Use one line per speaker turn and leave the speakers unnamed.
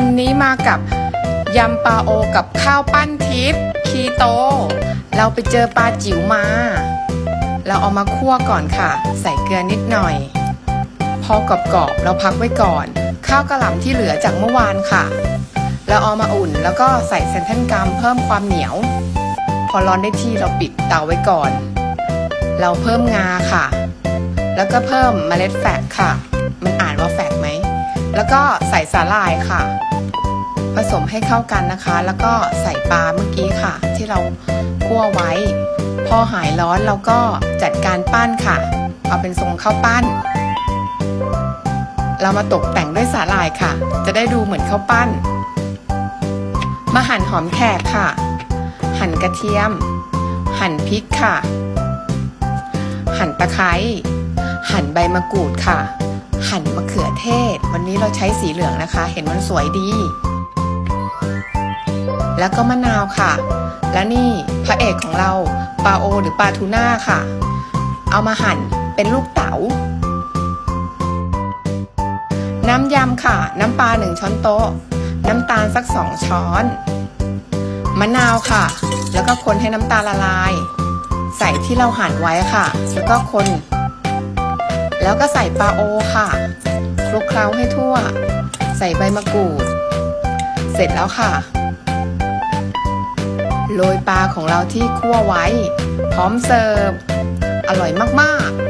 วันนี้มากับยำปลาโอกับข้าวปั้นทิพย์คีโต เราไปเจอปลาจิ๋วมา เราเอามาคั่วก่อนค่ะ ใส่เกลือนิดหน่อย พอกรอบๆเราพักไว้ก่อน ข้าวกระหล่ำที่เหลือจากเมื่อวานค่ะ เราเอามาอุ่นแล้วก็ใส่เซนเทนกรัมเพิ่มความเหนียว พอร้อนได้ที่เราปิดเตาไว้ก่อน เราเพิ่มงาค่ะ แล้วก็เพิ่มเมล็ดแฟกค่ะ มันอ่านว่าแฟก แล้วก็ใส่สาหร่ายค่ะ ผสมให้เข้ากันนะคะ แล้วก็ใส่ปลาเมื่อกี้ค่ะ ที่เราคั่วไว้ พอหายร้อนเราก็จัดการปั้นค่ะ เอาเป็นทรงข้าวปั้น เรามาตกแต่งด้วยสาหร่ายค่ะ จะได้ดูเหมือนข้าวปั้น มาหั่นหอมแขกค่ะ หั่นกระเทียม หั่นพริกค่ะ หั่นตะไคร้หั่นใบมะกรูดค่ะ หั่นมะเขือ เทศ วันนี้เราใช้สีเหลืองนะคะ เห็นมันสวยดี แล้วก็มะนาวค่ะ และนี่พระเอกของเราปลาโอหรือปลาทูน่าค่ะ เอามาหั่นเป็นลูกเต๋า น้ำยำค่ะ น้ำปลาหนึ่งช้อนโต๊ะ น้ำตาลสักสองช้อน มะนาวค่ะ แล้วก็คนให้น้ำตาลละลาย ใส่ที่เราหั่นไว้ค่ะ แล้วก็คนแล้วก็ใส่ปลาโอค่ะ คลุกเคล้าให้ทั่ว ใส่ใบมะกรูด เสร็จแล้วค่ะ โรยปลาของเราที่คั่วไว้ พร้อมเสิร์ฟ อร่อยมากๆ